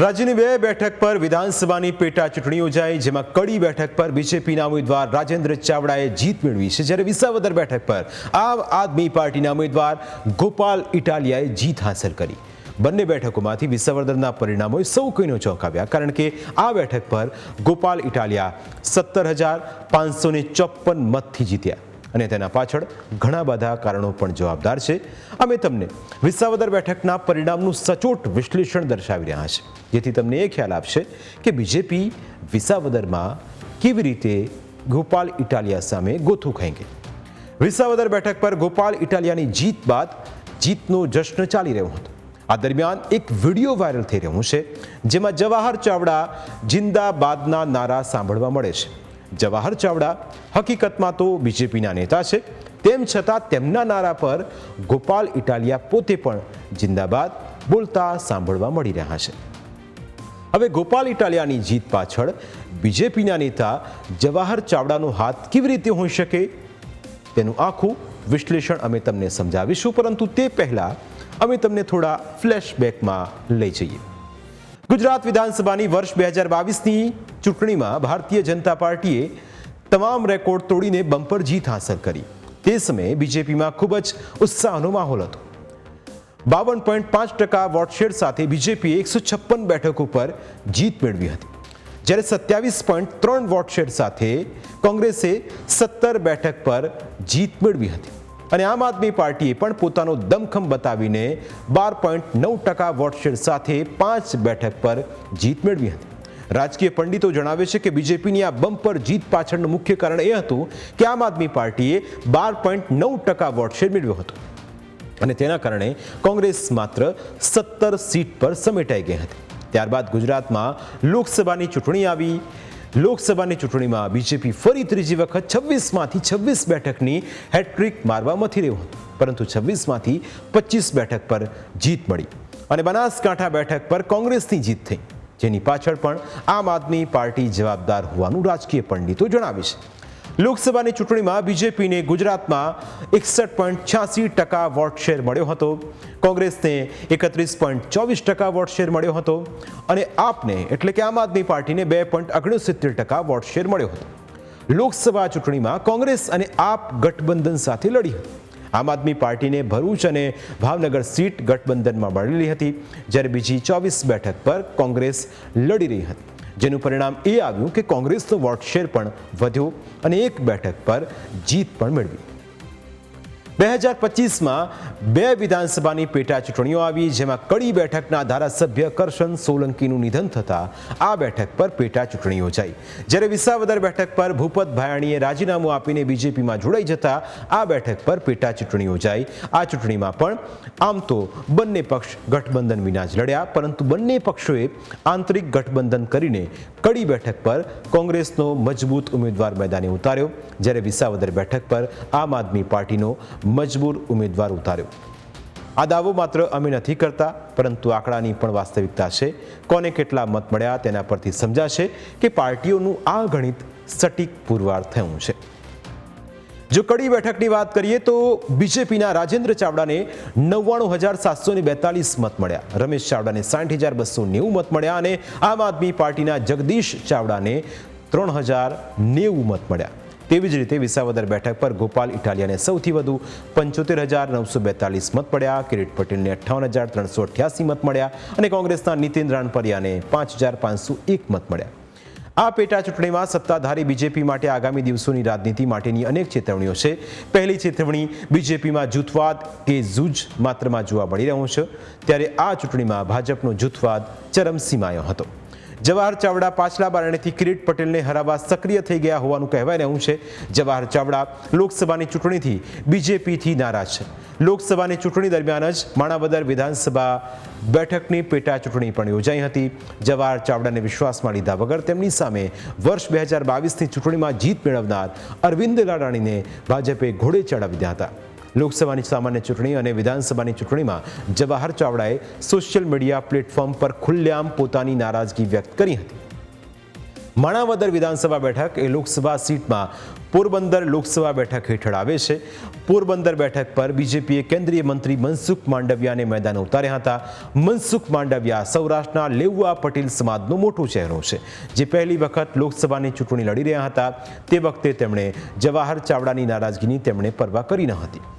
રાજ્યની બે બેઠક પર વિધાનસભાની પેટા ચૂંટણી યોજાઈ, જેમાં કડી બેઠક પર બીજેપીના ઉમેદવાર રાજેન્દ્ર ચાવડાએ જીત મેળવી છે. જ્યારે વિસાવદર બેઠક પર આમ આદમી પાર્ટીના ઉમેદવાર ગોપાલ ઇટાલિયાએ જીત હાંસલ કરી. બંને બેઠકોમાંથી વિસાવદરના પરિણામોએ સૌ કોઈનો ચોંકાવ્યા કારણ કે આ બેઠક પર ગોપાલ ઇટાલિયા સત્તર હજાર પાંચસો ચોપન મતથી જીત્યા. અને તેના પાછળ ઘણા બધા કારણો પણ જવાબદાર છે. અમે તમને વિસાવદર બેઠકના પરિણામનું સચોટ વિશ્લેષણ દર્શાવી રહ્યા છે. જેથી તમને એ ખ્યાલ આપશે કે બીજેપી વિસાવદરમાં કેવી રીતે ગોપાલ ઇટાલિયા સામે ગોથું ખાઈ ગઈ વિસાવદર બેઠક પર ગોપાલ ઇટાલિયાની જીત બાદ જીતનો જશ્ન ચાલી રહ્યો હતો. આ દરમિયાન એક વીડિયો વાયરલ થઈ રહ્યું છે, જેમાં જવાહર ચાવડા જિંદાબાદના નારા સાંભળવા મળે છે. જવાહર ચાવડા હકીકતમાં તો બીજેપીના નેતા છે. તેમ છતાં તેમના નારા પર ગોપાલ ઇટાલિયા પોતે પણ જિંદાબાદ બોલતા સાંભળવા મળી રહ્યા છે. હવે ગોપાલ ઇટાલિયાની જીત પાછળ બીજેપીના નેતા જવાહર ચાવડાનો હાથ કેવી રીતે હોઈ શકે? તેનું આખું વિશ્લેષણ અમે તમને સમજાવીશું, પરંતુ તે પહેલા અમે તમને થોડા ફ્લેશબેકમાં લઈ જઈએ. ગુજરાત વિધાનસભાની વર્ષ બે હજાર બાવીસની ચૂંટણીમાં ભારતીય જનતા પાર્ટીએ તમામ રેકોર્ડ તોડીને બમ્પર જીત હાંસલ કરી. તે સમયે બીજેપીમાં ખૂબ જ ઉત્સાહનો માહોલ હતો. બાવન પોઈન્ટ પાંચ ટકા વોટશેર સાથે બીજેપીએ એકસો છપ્પન બેઠકો પર જીત મેળવી હતી. જ્યારે સત્યાવીસ પોઈન્ટ ત્રણ વોટશેર સાથે કોંગ્રેસે સત્તર બેઠક પર જીત મેળવી હતી. અને આમ આદમી પાર્ટીએ પણ પોતાનો દમખમ બતાવીને બાર પોઈન્ટ નવ ટકા વોટશેર સાથે પાંચ બેઠક પર જીત મેળવી હતી. રાજકીય પંડિતો જણાવે છે કે બીજેપીની આ બમ્પર જીત પાછળનું મુખ્ય કારણ એ હતું કે આમ આદમી પાર્ટીએ બાર પોઈન્ટ નવ ટકા વોટશેર મેળવ્યો હતો. અને તેના કારણે કોંગ્રેસ માત્ર સત્તર સીટ પર સમેટાઈ ગઈ હતી. ત્યારબાદ ગુજરાતમાં લોકસભાની ચૂંટણી આવી. લોકસભાની ચૂંટણીમાં બીજેપી ફરી ત્રીજી વખત છવ્વીસમાંથી છવ્વીસ બેઠકની હેટ્રિક મારવા મથી રહ્યું હતું. પરંતુ છવ્વીસમાંથી પચીસ બેઠક પર જીત મળી. અને બનાસકાંઠા બેઠક પર કોંગ્રેસની જીત થઈ. જેની પાછળ પણ આમ આદમી પાર્ટી જવાબદાર હોવાનું રાજકીય પંડિતો જણાવે છે. લોકસભાની ચૂંટણીમાં બીજેપીને ગુજરાતમાં એકસઠ પોઈન્ટ છ્યાસી ટકા વોટ શેર મળ્યો હતો. કોંગ્રેસને એકત્રીસ પોઈન્ટ ચોવીસ ટકા વોટ શેર મળ્યો હતો અને આપને એટલે કે આમ આદમી પાર્ટીને બે પોઈન્ટ ઓગણસિત્તેર ટકા વોટ શેર મળ્યો હતો. લોકસભા ચૂંટણીમાં કોંગ્રેસ અને આપ ગઠબંધન સાથે લડી હતી. આમ આદમી પાર્ટીને ભરૂચ અને ભાવનગર સીટ ગઠબંધનમાં મળેલી હતી. જ્યારે બીજી ચોવીસ બેઠક પર કોંગ્રેસ લડી રહી હતી. જેનું પરિણામ એ આવ્યું કે કોંગ્રેસનો વોટ શેર પણ વધ્યો અને એક બેઠક પર જીત પણ મેળવી. બે હજાર પચીસમાં બે વિધાનસભાની પેટા ચૂંટણીઓ આવી, જેમાં કડી બેઠકના ધારાસભ્ય કરશન સોલંકીનું નિધન થતાં આ બેઠક પર પેટા ચૂંટણી યોજાઈ. જ્યારે વિસાવદર બેઠક પર ભૂપત ભાયાણીએ રાજીનામું આપીને બીજેપીમાં જોડાઈ જતા આ બેઠક પર પેટા ચૂંટણી યોજાઈ. આ ચૂંટણીમાં પણ આમ તો બંને પક્ષ ગઠબંધન વિના જ લડ્યા, પરંતુ બંને પક્ષોએ આંતરિક ગઠબંધન કરીને કડી બેઠક પર કોંગ્રેસનો મજબૂત ઉમેદવાર મેદાને ઉતાર્યો. જ્યારે વિસાવદર બેઠક પર આમ આદમી પાર્ટીનો મજબૂર ઉમેદવાર ઉતાર્યો. આ દાવો માત્ર અમે નથી કરતા, પરંતુ આંકડાની પણ વાસ્તવિકતા છે. કોને કેટલા મત મળ્યા તેના પરથી સમજાશે કે પાર્ટીઓનું આ ગણિત સટીક પુરવાર થયું છે. જો કડી બેઠકની વાત કરીએ તો બીજેપીના રાજેન્દ્ર ચાવડાને નવ્વાણું હજાર સાતસો ને બેતાલીસ મત મળ્યા. રમેશ ચાવડાને સાઠ હજાર બસો નેવું મત મળ્યા અને આમ આદમી પાર્ટીના જગદીશ ચાવડાને ત્રણ હજાર નેવું મત મળ્યા. તેવી જ રીતે વિસાવદર બેઠક પર ગોપાલ ઇટાલિયાને સૌથી વધુ પંચોતેર હજાર નવસો બેતાલીસ મત પડ્યા, કિરીટ પટેલને અઠ્ઠાવન હજાર ત્રણસો અઠ્યાસી મત મળ્યા અને કોંગ્રેસના નીતિન રાણપરિયાને પાંચ હજાર પાંચસો એક મત મળ્યા. આ પેટા ચૂંટણીમાં સત્તાધારી બીજેપી માટે આગામી દિવસોની રાજનીતિ માટેની અનેક ચેતવણીઓ છે. પહેલી ચેતવણી, બીજેપીમાં જૂથવાદ કે ઝૂજ માત્રમાં જોવા મળી રહ્યો છે. ત્યારે આ ચૂંટણીમાં ભાજપનો જૂથવાદ ચરમસીમાયો હતો. જવાહર ચાવડા પાછલા બારણેથી કિરીટ પટેલને હરાવવા સક્રિય થઈ ગયા હોવાનું કહેવાય રહ્યું છે. જવાહર ચાવડા લોકસભાની ચૂંટણીથી બીજેપીથી નારાજ છે. લોકસભાની ચૂંટણી દરમિયાન જ માણાવદર વિધાનસભા બેઠકની પેટા ચૂંટણી પણ યોજાઈ હતી. જવાહર ચાવડાને વિશ્વાસમાં લીધા વગર તેમની સામે વર્ષ બે હજાર બાવીસની ચૂંટણીમાં જીત મેળવનાર અરવિંદ લાડાણીને ભાજપે ઘોડે ચડાવી દીધા હતા. લોકસભાની સામાન્ય ચૂંટણી અને વિધાનસભાની ચૂંટણીમાં જવાહર ચાવડાએ સોશિયલ મીડિયા પ્લેટફોર્મ પર ખુલ્લેઆમ પોતાની નારાજગી વ્યક્ત કરી હતી. માણાવદર વિધાનસભા બેઠક એ લોકસભા સીટમાં પોરબંદર લોકસભા બેઠક હેઠળ આવે છે. પોરબંદર બેઠક પર બીજેપીએ કેન્દ્રીય મંત્રી મનસુખ માંડવિયાને મેદાન ઉતાર્યા હતા. મનસુખ માંડવિયા સૌરાષ્ટ્રના લેઉઆ પટેલ સમાજનો મોટો ચહેરો છે. જે પહેલી વખત લોકસભાની ચૂંટણી લડી રહ્યા હતા. તે વખતે તેમણે જવાહર ચાવડાની નારાજગીની તેમણે પરવા કરી ન હતી.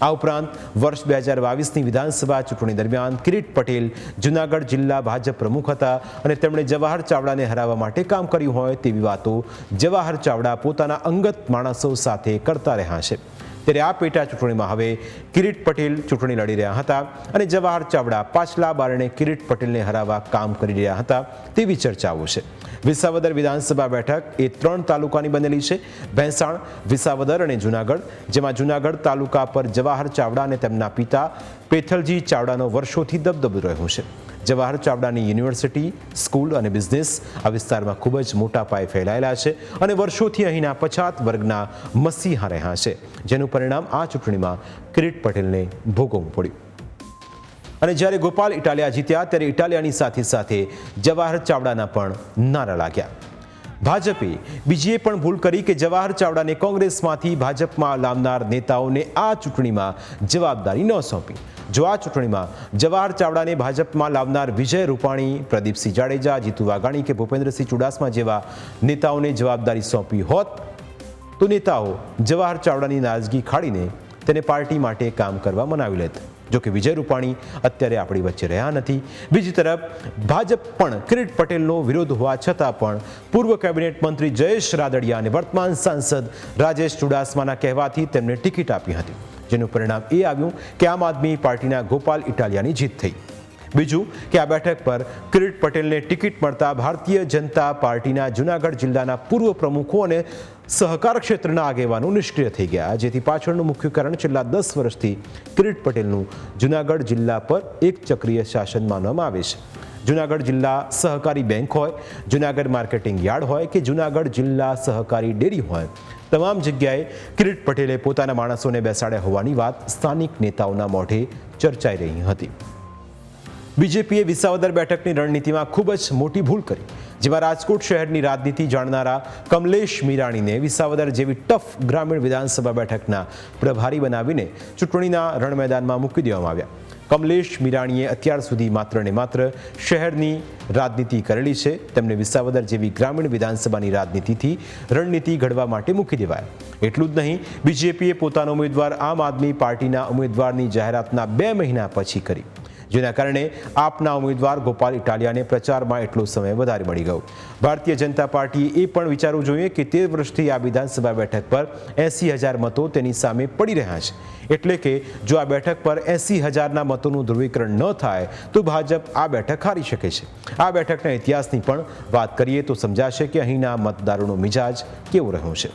આ ઉપરાંત વર્ષ બે હજાર બાવીસની વિધાનસભા ચૂંટણી દરમિયાન કિરીટ પટેલ જુનાગઢ જિલ્લા ભાજપ પ્રમુખ હતા અને તેમણે જવાહર ચાવડાને હરાવવા માટે કામ કર્યું હોય તેવી વાતો જવાહર ચાવડા પોતાના અંગત માણસો સાથે કરતા રહ્યા છે. ત્યારે આ પેટા ચૂંટણીમાં હવે કિરીટ પટેલ ચૂંટણી લડી રહ્યા હતા અને જવાહર ચાવડા પાછલા બારણે કિરીટ પટેલને હરાવવા કામ કરી રહ્યા હતા તેવી ચર્ચાઓ છે. વિસાવદર વિધાનસભા બેઠક એ ત્રણ તાલુકાની બનેલી છે. ભેંસાણ, વિસાવદર અને જુનાગઢ, જેમાં જુનાગઢ તાલુકા પર જવાહર ચાવડા અને તેમના પિતા પેથલજી ચાવડાનો વર્ષોથી દબદબો રહ્યો છે. જવાહર ચાવડાની યુનિવર્સિટી, સ્કૂલ અને બિઝનેસ આ વિસ્તારમાં ખૂબ જ મોટા પાયે ફેલાયેલા છે અને વર્ષોથી અહીંના પછાત વર્ગના મસીહા રહ્યા છે. જેનું પરિણામ આ ચૂંટણીમાં કિરીટ પટેલને ભોગવવું પડ્યું. અને જ્યારે ગોપાલ ઇટાલિયા જીત્યા ત્યારે ઇટાલિયાની સાથે સાથે જવાહર ચાવડાના પણ નારા લાગ્યા. ભાજપે બીજીએ પણ ભૂલ કરી કે જવાહર ચાવડાને કોંગ્રેસમાંથી ભાજપમાં લાવનાર નેતાઓને આ ચૂંટણીમાં જવાબદારી ન સોંપી. જો આ ચૂંટણીમાં જવાહર ચાવડાને ભાજપમાં લાવનાર વિજય રૂપાણી, પ્રદીપસિંહ જાડેજા, જીતુ વાઘાણી કે ભૂપેન્દ્રસિંહ ચુડાસમા જેવા નેતાઓને જવાબદારી સોંપી હોત, તો નેતાઓ જવાહર ચાવડાની નારાજગી ખાડીને તેને પાર્ટી માટે કામ કરવા મનાવી લેત. જોકે વિજય રૂપાણી અત્યારે આપણી વચ્ચે રહ્યા નથી. બીજી તરફ, ભાજપ પણ કિરીટ પટેલનો વિરોધ હોવા છતાં પણ પૂર્વ કેબિનેટ મંત્રી જયેશ રાદડિયા અને વર્તમાન સાંસદ રાજેશ ચુડાસમાના કહેવાથી તેમને ટિકિટ આપી હતી. જેનું પરિણામ એ આવ્યું કે આમ આદમી પાર્ટીના ગોપાલ ઇટાલિયાની જીત થઈ. બીજું કે આ બેઠક પર કિરીટ પટેલને ટિકિટ મળતા ભારતીય જનતા પાર્ટીના જૂનાગઢ જિલ્લાના પૂર્વ પ્રમુખો અને સહકાર ક્ષેત્રના આગેવાનો નિષ્ક્રિય થઈ ગયા. જેથી પાછળનું મુખ્ય કારણ છેલ્લા દસ વર્ષથી કિરીટ પટેલનું જૂનાગઢ જિલ્લા પર એક ચક્રીય શાસન માનવામાં આવે છે. જુનાગઢ જિલ્લા સહકારી બેંક હોય, જુનાગઢ માર્કેટિંગ યાર્ડ હોય કે જુનાગઢ જિલ્લા સહકારી ડેરી હોય, તમામ જગ્યાએ કિરીટ પટેલે પોતાના માણસોને બેસાડ્યા હોવાની વાત સ્થાનિક નેતાઓના મોઢે ચર્ચાઈ રહી હતી. બીજેપીએ વિસાવદર બેઠકની રણનીતિમાં ખૂબ જ મોટી ભૂલ કરી. જેમાં રાજકોટ શહેરની રાજનીતિ જાણનારા કમલેશ મીરાણીને વિસાવદર જેવી ટફ ગ્રામીણ વિધાનસભા બેઠકના પ્રભારી બનાવીને ચૂંટણીના રણ મેદાનમાં મૂકી દેવામાં આવ્યા. કમલેશ મીરાણીએ અત્યાર સુધી માત્ર ને માત્ર શહેરની રાજનીતિ કરેલી છે. તેમને વિસાવદર જેવી ગ્રામીણ વિધાનસભાની રાજનીતિથી રણનીતિ ઘડવા માટે મૂકી દેવાય. એટલું જ નહીં, બીજેપીએ પોતાનો ઉમેદવાર આમ આદમી પાર્ટીના ઉમેદવારની જાહેરાતના બે મહિના પછી કરી. જેના કારણે આપના ઉમેદવાર ગોપાલ ઇટાલિયાને પ્રચારમાં એટલો સમય વધારે મળી ગયો. ભારતીય જનતા પાર્ટીએ એ પણ વિચારવું જોઈએ કે તેર વર્ષથી આ વિધાનસભા બેઠક પર એંસી હજાર મતો તેની સામે પડી રહ્યા છે. એટલે કે જો આ બેઠક પર એંસી હજારના મતોનું ધ્રુવીકરણ ન થાય, તો ભાજપ આ બેઠક હારી શકે છે. આ બેઠકના ઇતિહાસની પણ વાત કરીએ તો સમજાશે કે અહીંના મતદારોનો મિજાજ કેવો રહ્યો છે.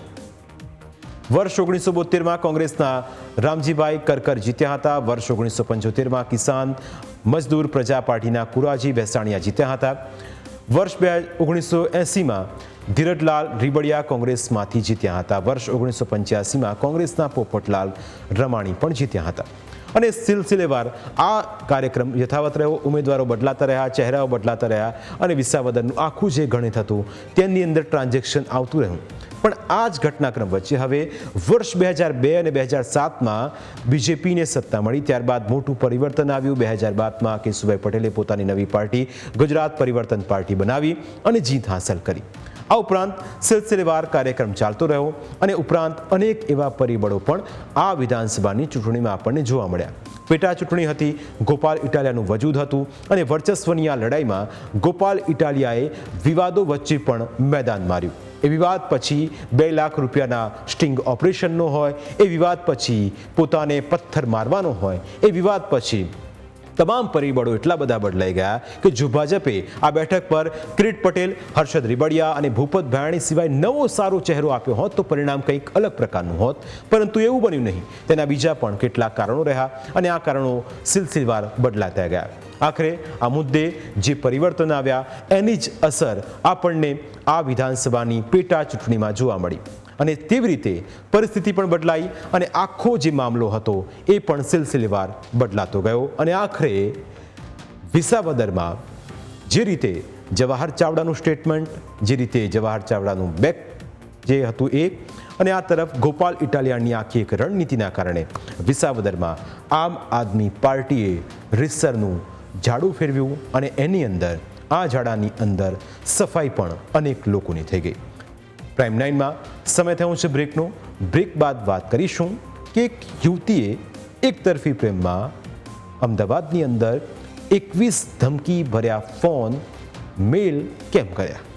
વર્ષ ઓગણીસો બોતેરમાં કોંગ્રેસના રામજીભાઈ કરકર જીત્યા હતા. વર્ષ ઓગણીસો પંચોતેરમાં કિસાન મજદૂર પ્રજા પાર્ટીના કુરાજી બેસાણીયા જીત્યા હતા. વર્ષ બે ઓગણીસો એંસીમાં ધીરજલાલ રીબડિયા કોંગ્રેસમાંથી જીત્યા હતા. વર્ષ ઓગણીસો પંચ્યાસીમાં કોંગ્રેસના પોપટલાલ રમાણી પણ જીત્યા હતા. અને સિલસિલેવાર આ કાર્યક્રમ યથાવત રહ્યો. ઉમેદવારો બદલાતા રહ્યા, ચહેરાઓ બદલાતા રહ્યા અને વિસાવદરનું આખું જે ગણિત હતું તેની અંદર ટ્રાન્ઝેક્શન આવતું રહ્યું. પણ આ જ ઘટનાક્રમ વચ્ચે હવે વર્ષ બે હજાર બે અને બે હજાર સાતમાં બીજેપીને સત્તા મળી. ત્યારબાદ મોટું પરિવર્તન આવ્યું. બે હજાર બાદમાં કેશુભાઈ પટેલે પોતાની નવી પાર્ટી ગુજરાત પરિવર્તન પાર્ટી બનાવી અને જીત હાંસલ કરી. આ ઉપરાંત સિલસિલેવાર કાર્યક્રમ ચાલતો રહ્યો અને ઉપરાંત અનેક એવા પરિબળો પણ આ વિધાનસભાની ચૂંટણીમાં આપણને જોવા મળ્યા. પેટા ચૂંટણી હતી, ગોપાલ ઇટાલિયાનું વજૂદ હતું અને વર્ચસ્વની આ લડાઈમાં ગોપાલ ઇટાલિયાએ વિવાદો વચ્ચે પણ મેદાન માર્યું. એ વિવાદ પછી બે લાખ રૂપિયાના સ્ટિંગ ઓપરેશનનો હોય એ વિવાદ પછી પોતાને પથ્થર મારવાનો હોય એ વિવાદ પછી તમામ પરિબળો એટલા બધા બદલાઈ ગયા કે ભાજપે આ બેઠક પર કિરીટ પટેલ, હર્ષદ રીબડિયા અને ભૂપત ભાયાણી સિવાય નવો સારો ચહેરો આપ્યો હોત તો પરિણામ કંઈક અલગ પ્રકારનું હોત. પરંતુ એવું બન્યું નહીં. તેના બીજા પણ કેટલાક કારણો રહ્યા અને આ કારણો સિલસિલવાર બદલાતા ગયા. આખરે આ મુદ્દે જે પરિવર્તન આવ્યા એની જ અસર આપણને આ વિધાનસભાની પેટા ચૂંટણીમાં જોવા મળી. અને તેવી રીતે પરિસ્થિતિ પણ બદલાઈ અને આખો જે મામલો હતો એ પણ સિલસિલેવાર બદલાતો ગયો. અને આખરે વિસાવદરમાં જે રીતે જવાહર ચાવડાનું સ્ટેટમેન્ટ જે રીતે જવાહર ચાવડાનું બેક જે હતું એ, અને આ તરફ ગોપાલ ઇટાલિયાની આખી એક રણનીતિના કારણે વિસાવદરમાં આમ આદમી પાર્ટીએ રીસરનું ઝાડુ ફેરવ્યું અને એની અંદર, આ ઝાડાની અંદર સફાઈ પણ અનેક લોકોની થઈ ગઈ. પ્રાઇમ નાઇનમાં સમય થયો છે બ્રેકનો બ્રેક બાદ વાત કરીશું કે એક યુવતીએ એક તરફી પ્રેમમાં અમદાવાદની અંદર એકવીસ ધમકી ભર્યા ફોન મેલ કેમ કર્યા?